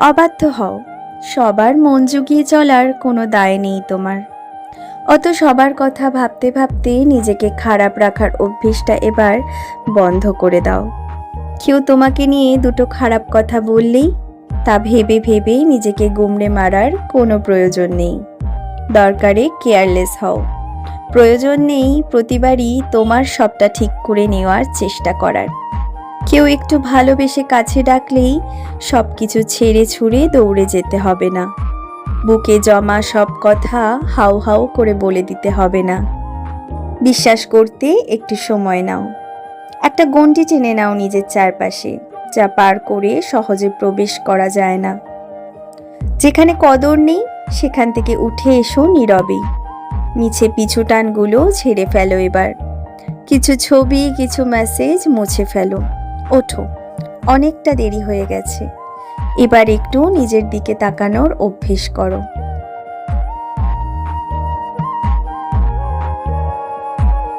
অবাধ্য হও। সবার মন জুগিয়ে চলার কোনো দায় নেই তোমার। অত সবার কথা ভাবতে ভাবতে নিজেকে খারাপ রাখার অভ্যেসটা এবার বন্ধ করে দাও। কেউ তোমাকে নিয়ে দুটো খারাপ কথা বললেই তা ভেবে ভেবে নিজেকে গুমড়ে মারার কোনো প্রয়োজন নেই। দরকারে কেয়ারলেস হও। প্রয়োজন নেই প্রতিবারই তোমার সবটা ঠিক করে নেওয়ার চেষ্টা করার। কেউ একটু ভালোবেসে কাছে ডাকলেই সব কিছু ছেড়ে ছুড়ে দৌড়ে যেতে হবে না। বুকে জমা সব কথা হাউ হাউ করে বলে দিতে হবে না। বিশ্বাস করতে একটু সময় নাও। একটা গণ্ডি টেনে নাও নিজের চারপাশে, যা পার করে সহজে প্রবেশ করা যায় না। যেখানে কদর নেই, সেখান থেকে উঠে এসো নীরবেই মিছে পিছু টানগুলো ছেড়ে ফেলো এবার। কিছু ছবি, কিছু মেসেজ মুছে ফেলো। ওঠো অনেকটা দেরি হয়ে গেছে। এবার একটু নিজের দিকে তাকানোর অভ্যেস করো।